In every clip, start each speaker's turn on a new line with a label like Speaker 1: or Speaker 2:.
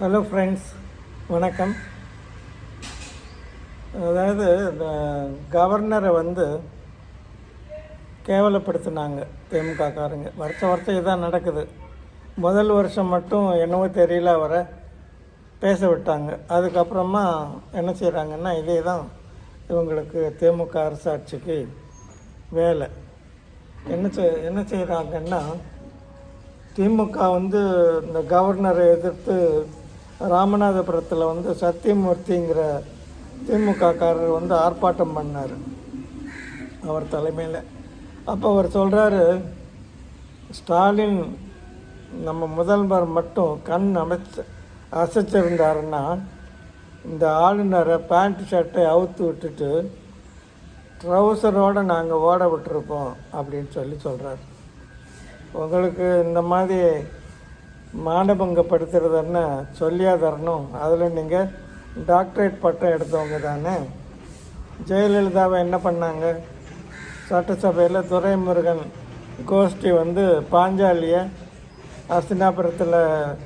Speaker 1: Hello friends வணக்கம். அதாவது இந்த கவர்னரை வந்து கேவலப்படுத்தினாங்க திமுகக்காரங்க. வருஷ வருஷம் வருஷம் இதான் நடக்குது. முதல் வருஷம் மட்டும் என்னவோ தெரியல அவரை பேச விட்டாங்க. அதுக்கப்புறமா என்ன செய்கிறாங்கன்னா இதே தான் இவங்களுக்கு திமுக அரசாட்சிக்கு வேலை. என்ன செய் என்ன செய்கிறாங்கன்னா திமுக வந்து இந்த கவர்னரை எதிர்த்து ராமநாதபுரத்தில் வந்து சத்தியமூர்த்திங்கிற திமுககாரர் வந்து ஆர்ப்பாட்டம் பண்ணார். அவர் தலைமையில். அப்போ அவர் சொல்கிறாரு ஸ்டாலின் நம்ம முதல்வர் மட்டும் கண் அமைச்சு அசைச்சிருந்தாருன்னா இந்த ஆளுநரை பேண்ட் ஷர்ட்டை அவுத்து விட்டுட்டு ட்ரௌசரோடு நாங்கள் ஓட விட்டுருப்போம் அப்படின்னு சொல்லி சொல்கிறார் உங்களுக்கு இந்த மாதிரி மானபங்கப்படுத்துறதுன்னு சொல்லியா தரணும் அதில் நீங்கள் டாக்டரேட் பட்டம் எடுத்தவங்க தானே. ஜெயலலிதாவை என்ன பண்ணாங்க? சட்டசபையில் துரைமுருகன் கோஷ்டி வந்து பாஞ்சாலியை அஸ்தினாபுரத்தில்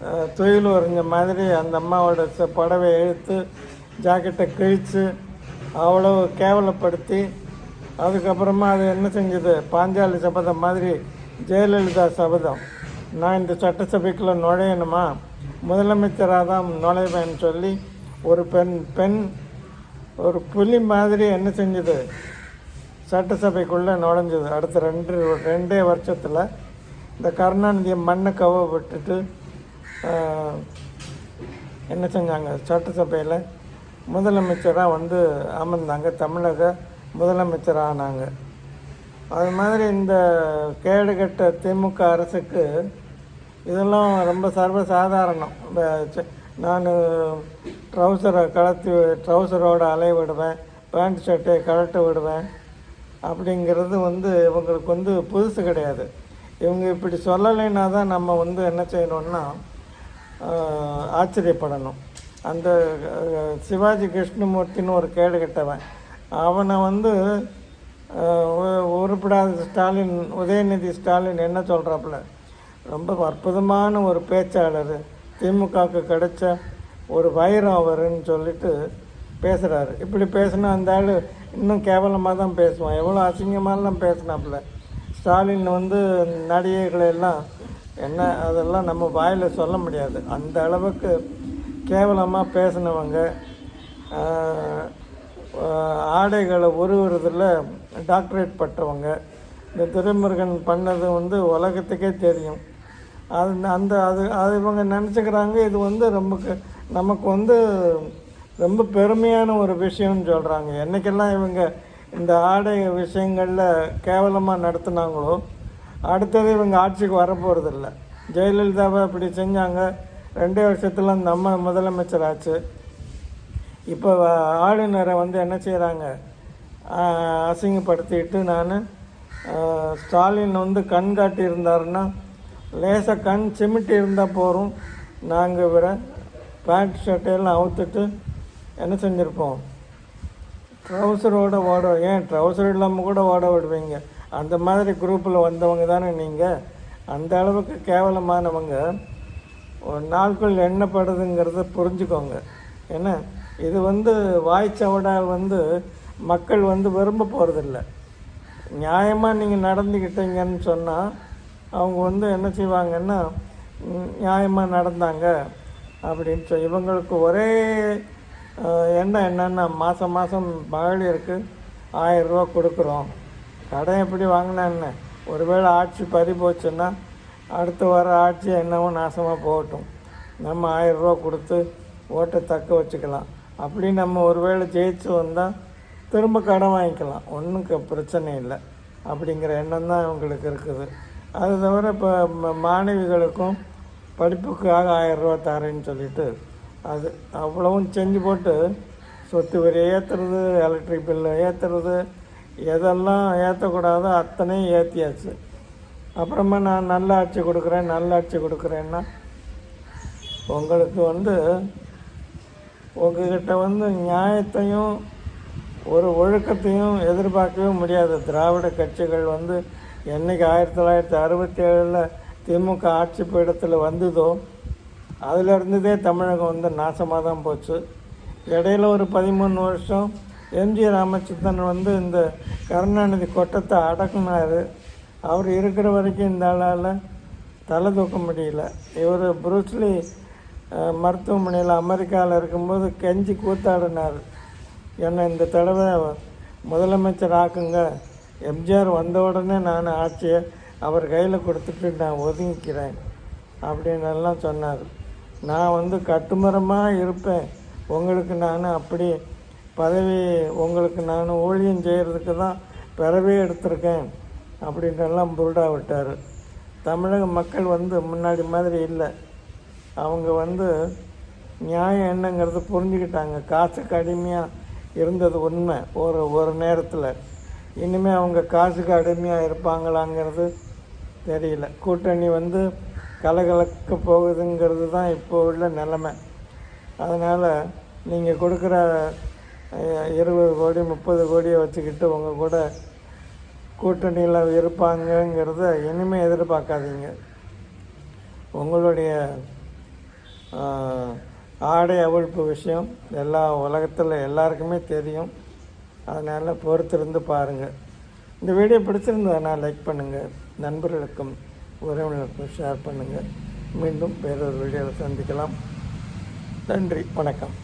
Speaker 1: தொழில் துயில் உறிஞ்ச மாதிரி அந்த அம்மாவோட ச- புடவை இழுத்து ஜாக்கெட்டை கிழித்து அவ்வளோ கேவலப்படுத்தி அதுக்கப்புறமா அது என்ன செஞ்சது? பாஞ்சாலி சபதம் மாதிரி ஜெயலலிதா சபதம். நான் இந்த சட்டசபைக்குள்ளே நுழையணுமா? முதலமைச்சராக தான் நுழைவேன்னு சொல்லி ஒரு பெண் பெண் ஒரு புலி மாதிரி என்ன செஞ்சது? சட்டசபைக்குள்ளே நுழைஞ்சது. அடுத்த ரெண்டு ரெண்டே வருஷத்தில் இந்த கருணாநிதியை மண்ணை கவ விட்டுட்டு என்ன செஞ்சாங்க? சட்டசபையில் முதலமைச்சராக வந்து அமர்ந்தாங்க. தமிழக முதலமைச்சர் ஆனாங்க. அது மாதிரி இந்த கேடுகட்ட திமுக அரசுக்கு இதெல்லாம் ரொம்ப சர்வசாதாரணம். நான் ட்ரௌசரை கலத்தி ட்ரௌசரோட அலைய விடுவேன் பேண்ட் ஷர்ட்டை கழட்ட விடுவேன். அப்படிங்கிறது வந்து இவங்களுக்கு வந்து புதுசு கிடையாது. இவங்க இப்படி சொல்லலைன்னா தான் நம்ம வந்து என்ன செய்யணும்னா ஆச்சரியப்படணும். அந்த சிவாஜி கிருஷ்ணமூர்த்தின்னு ஒரு கேடு கட்டவன். அவனை வந்து உருப்பிடாத உருப்படாத ஸ்டாலின் உதயநிதி ஸ்டாலின் என்ன சொல்கிறாப்புல ரொம்ப அற்புதமான ஒரு பேச்சாளர். திமுகவுக்கு கிடைச்ச ஒரு வைரம் அவருன்னு சொல்லிட்டு பேசுகிறாரு இப்படி பேசினா அந்த ஆள் இன்னும் கேவலமாக தான் பேசுவான். எவ்வளோ அசிங்கமாலாம் பேசினாப்புல. ஸ்டாலின் வந்து நடிகைகளை எல்லாம் என்ன அதெல்லாம் நம்ம வாயில் சொல்ல முடியாது. அந்த அளவுக்கு கேவலமாக பேசினவங்க ஆடைகளை உருவுறதில் டாக்டரேட் பட்டவங்க. இந்த திருமுருகன் பண்ணது வந்து உலகத்துக்கே தெரியும். அது அந்த அது அது இவங்க நினச்சிக்கிறாங்க இது வந்து ரொம்ப நமக்கு வந்து ரொம்ப பெருமையான ஒரு விஷயம்னு சொல்கிறாங்க என்றைக்கெல்லாம் இவங்க இந்த ஆடை விஷயங்களில் கேவலமாக நடத்துனாங்களோ அடுத்தது இவங்க ஆட்சிக்கு வரப்போகிறதில்ல ஜெயலலிதாவை இப்படி செஞ்சாங்க. ரெண்டே வருஷத்தில் நம்ம முதலமைச்சர் ஆச்சு இப்போ ஆளுநரை வந்து என்ன செய்கிறாங்க அசிங்கப்படுத்திட்டு நான் ஸ்டாலின் வந்து கண்காட்டி இருந்தாருன்னா லேசாக கண் சிமிட்டி இருந்தால் போகிறோம் நாங்கள் விட பேண்ட் ஷர்ட்டையெல்லாம் அவுத்துட்டு என்ன செஞ்சுருப்போம்? ட்ரௌசரோட ஓட ஏன் ட்ரௌசர் இல்லாமல் கூட ஓட விடுவீங்க? அந்த மாதிரி குரூப்பில் வந்தவங்க தானே நீங்கள் அந்த அளவுக்கு கேவலமானவங்க. ஒரு நாட்கள் எண்ணப்படுதுங்கிறத புரிஞ்சுக்கோங்க. என்ன? இது வந்து வாய்ச்சவடால் வந்து மக்கள் வந்து விரும்ப போகிறதில்ல நியாயமாக நீங்கள் நடந்துக்கிட்டீங்கன்னு சொன்னால் அவங்க வந்து என்ன செய்வாங்கன்னா நியாயமாக நடந்தாங்க. அப்படின்னு சொல்லி இவங்களுக்கு ஒரே எண்ணம் என்னென்னா மாதம் மாதம் மகளிருக்கு ஆயிரரூவா கொடுக்குறோம். கடன் எப்படி வாங்கினேன்னு ஒருவேளை ஆட்சி பறி போச்சுன்னா அடுத்து வர ஆட்சி என்னவோ நாசமாக போகட்டும். நம்ம ஆயிரரூவா கொடுத்து ஓட்டை தக்க வச்சுக்கலாம். அப்படி நம்ம ஒருவேளை ஜெயிச்சு வந்தால் திரும்ப கடன் வாங்கிக்கலாம். ஒன்றும் பிரச்சனை இல்லை. அப்படிங்கிற எண்ணம் தான் இவங்களுக்கு இருக்குது. அது தவிர இப்போ மாணவிகளுக்கும் படிப்புக்காக ஆயிரரூவா தரேன்னு சொல்லிட்டு அது அவ்வளவும் செஞ்சு போட்டு சொத்து வரி ஏற்றுறது எலக்ட்ரிக் பில்லு ஏற்றுறது எதெல்லாம் ஏற்றக்கூடாதோ அத்தனையும் ஏற்றியாச்சு அப்புறமா நான் நல்ல ஆட்சி கொடுக்குறேன் நல்ல ஆட்சி கொடுக்குறேன்னா உங்களுக்கு வந்து உங்ககிட்ட வந்து நியாயத்தையும் ஒரு ஒழுக்கத்தையும் எதிர்பார்க்கவே முடியாது. திராவிட கட்சிகள் வந்து என்றைக்கு ஆயிரத்தி தொள்ளாயிரத்தி அறுபத்தி ஏழில் திமுக ஆட்சி பீடத்தில் வந்ததோ அதிலிருந்ததே தமிழகம் வந்து நாசமாக தான் போச்சு. இடையில ஒரு பதிமூணு வருஷம் எம்ஜி ராமச்சந்திரன் வந்து இந்த கருணாநிதி கொட்டத்தை அடக்குனார். அவர் இருக்கிற வரைக்கும் இந்த ஆளால் தலை தூக்க முடியல. இவர் புரூஸ்லி மருத்துவமனையில் அமெரிக்காவில் இருக்கும்போது கெஞ்சி கூத்தாடினார். என்னை இந்த தடவை முதலமைச்சர் ஆக்குங்க. எம்ஜிஆர் வந்த உடனே நான் ஆட்சியை அவர் கையில் கொடுத்துட்டு நான் ஒதுங்கிக்கிறேன் அப்படின்னு எல்லாம் சொன்னார். நான் வந்து கட்டுமரமாக இருப்பேன். உங்களுக்கு நான் அப்படி பதவி உங்களுக்கு நான் ஊழியம் செய்கிறதுக்கு தான் பிறவே எடுத்திருக்கேன் அப்படின்றெல்லாம் புருடா விட்டார். தமிழக மக்கள் வந்து முன்னாடி மாதிரி இல்லை. அவங்க வந்து நியாயம் என்னங்கிறது புரிஞ்சுக்கிட்டாங்க. காசுக்கு அடிமையாக இருந்தது உண்மை. ஒரு ஒரு நேரத்தில். இனிமேல் அவங்க காசுக்கு அடிமையாக இருப்பாங்களாங்கிறது தெரியல. கூட்டணி வந்து கலகலக்க போகுதுங்கிறது தான் இப்போ உள்ள நிலமை. அதனால் நீங்கள் கொடுக்குற இருபது கோடி முப்பது கோடியை வச்சுக்கிட்டு உங்கள் கூட கூட்டணியில் இருப்பாங்கங்கிறத இனிமேல் எதிர்பார்க்காதீங்க. உங்களுடைய ஆடை அவிழ்ப்பு விஷயம் எல்லா உலகத்தில் எல்லாருக்குமே தெரியும். அதனால் பொறுத்திருந்து பாருங்கள் இந்த வீடியோ பிடிச்சிருந்ததுனா லைக் பண்ணுங்கள் நண்பர்களுக்கும் உறவினருக்கும் ஷேர் பண்ணுங்கள் மீண்டும் வேறொரு வீடியோவில் சந்திக்கலாம். நன்றி வணக்கம்.